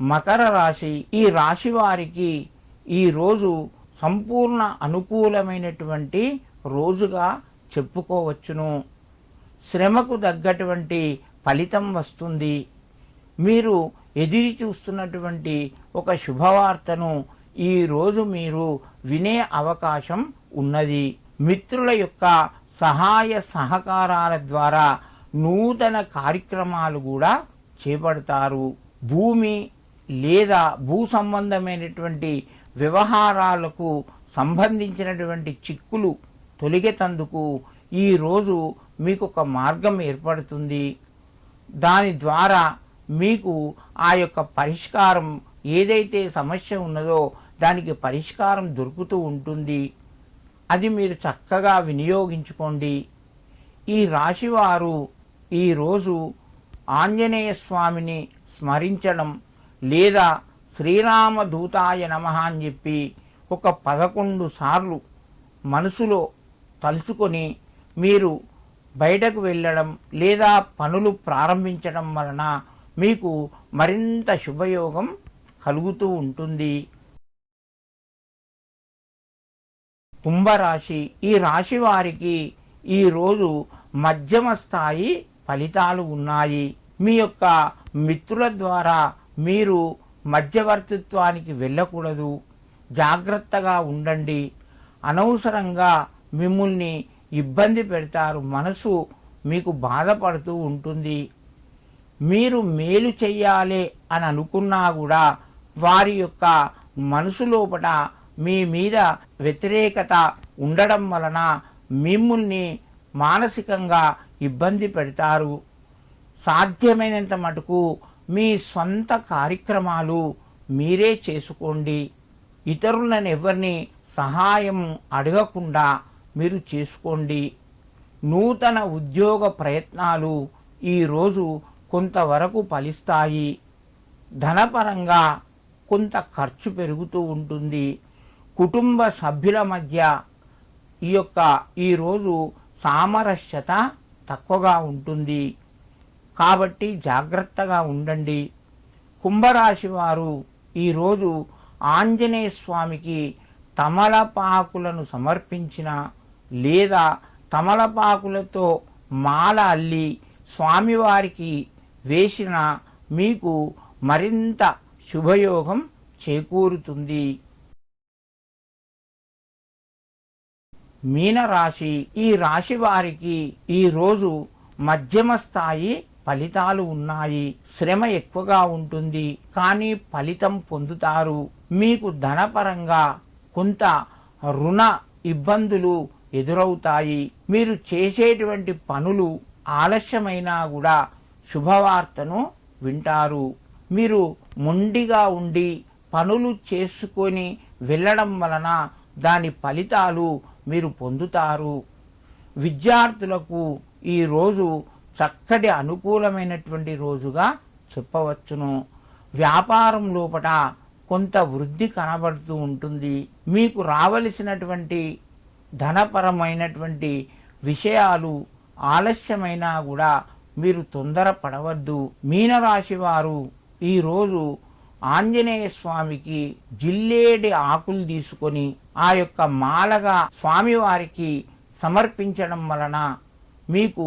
మకర రాశి ఈ రాశి వారికి ఈ రోజు సంపూర్ణ అనుకూలమైనటువంటి రోజుగా చెప్పుకోవచ్చును. శ్రమకు తగ్గటువంటి ఫలితం వస్తుంది. మీరు ఎదిరి చూస్తున్నటువంటి ఒక శుభవార్తను ఈ రోజు మీరు వినే అవకాశం ఉన్నది. మిత్రుల యొక్క సహాయ సహకారాల ద్వారా నూతన కార్యక్రమాలు కూడా చేపడతారు. భూమి లేదా భూ సంబంధమైనటువంటి వ్యవహారాలకు సంబంధించినటువంటి చిక్కులు తొలగేతందుకు ఈ రోజు మీకు ఒక మార్గం ఏర్పడుతుంది. దాని ద్వారా మీకు ఆ యొక్క పరిష్కారం ఏదైతే సమస్య ఉన్నదో దానికి పరిష్కారం దొరుకుతూ ఉంటుంది. అది మీరు చక్కగా వినియోగించుకోండి. ఈ రాశివారు ఈరోజు ఆంజనేయ స్వామిని స్మరించడం లేదా శ్రీరామ దూతాయ నమ అని చెప్పి ఒక పదకొండు సార్లు మనసులో తలుచుకొని మీరు బయటకు వెళ్ళడం లేదా పనులు ప్రారంభించడం వలన మీకు మరింత శుభయోగం కలుగుతూ ఉంటుంది. కుంభరాశి ఈ రాశి వారికి ఈ రోజు మధ్యమ స్థాయి ఫలితాలు ఉన్నాయి. మీ యొక్క మిత్రుల ద్వారా మీరు మధ్యవర్తిత్వానికి వెళ్ళకూడదు. జాగ్రత్తగా ఉండండి. అనవసరంగా మిమ్మల్ని ఇబ్బంది పెడతారు మనసు మీకు బాధపడుతూ ఉంటుంది. మీరు మేలు చెయ్యాలి అని అనుకున్నా కూడా వారి యొక్క మనసు లోపల మీ మీద వ్యతిరేకత ఉండడం వలన మిమ్మల్ని మానసికంగా ఇబ్బంది పెడతారు. సాధ్యమైనంత మటుకు మీ సొంత కార్యక్రమాలు మీరే చేసుకోండి. ఇతరులను ఎవరిని సహాయం అడగకుండా మీరు చేసుకోండి. నూతన ఉద్యోగ ప్రయత్నాలు ఈరోజు కొంతవరకు ఫలిస్తాయి. ధనపరంగా కొంత ఖర్చు పెరుగుతూ ఉంటుంది. కుటుంబ సభ్యుల మధ్య ఈ యొక్క ఈరోజు సామరస్యత తక్కువగా ఉంటుంది. కాబట్టి జాగ్రత్తగా ఉండండి. కుంభరాశి వారు ఈరోజు ఆంజనేయ స్వామికి తమలపాకులను సమర్పించిన లేదా తమలపాకులతో మాల అల్లి స్వామివారికి వేసిన మీకు మరింత శుభయోగం చేకూరుతుంది. మీనరాశి ఈ రాశి వారికి ఈ రోజు మధ్యమ స్థాయి ఫలితాలు ఉన్నాయి. శ్రమ ఎక్కువగా ఉంటుంది. కానీ ఫలితం పొందుతారు. మీకు ధనపరంగా కొంత రుణ ఇబ్బందులు ఎదురవుతాయి. మీరు చేసేటువంటి పనులు ఆలస్యమైనా కూడా శుభవార్తను వింటారు. మీరు మొండిగా ఉండి పనులు చేసుకొని వెళ్ళడం వలన దాని ఫలితాలు మీరు పొందుతారు. విద్యార్థులకు ఈ రోజు చక్కటి అనుకూలమైనటువంటి రోజుగా చెప్పవచ్చును. వ్యాపారం లోపట కొంత వృద్ధి కనబడుతూ ఉంటుంది. మీకు రావలసినటువంటి ధనపరమైనటువంటి విషయాలు ఆలస్యమైనా కూడా మీరు తొందరపడవద్దు. మీనరాశి వారు ఈరోజు ఆంజనేయ స్వామికి జిల్లేడి ఆకులు తీసుకొని ఆ యొక్క మాలగా స్వామివారికి సమర్పించడం వలన మీకు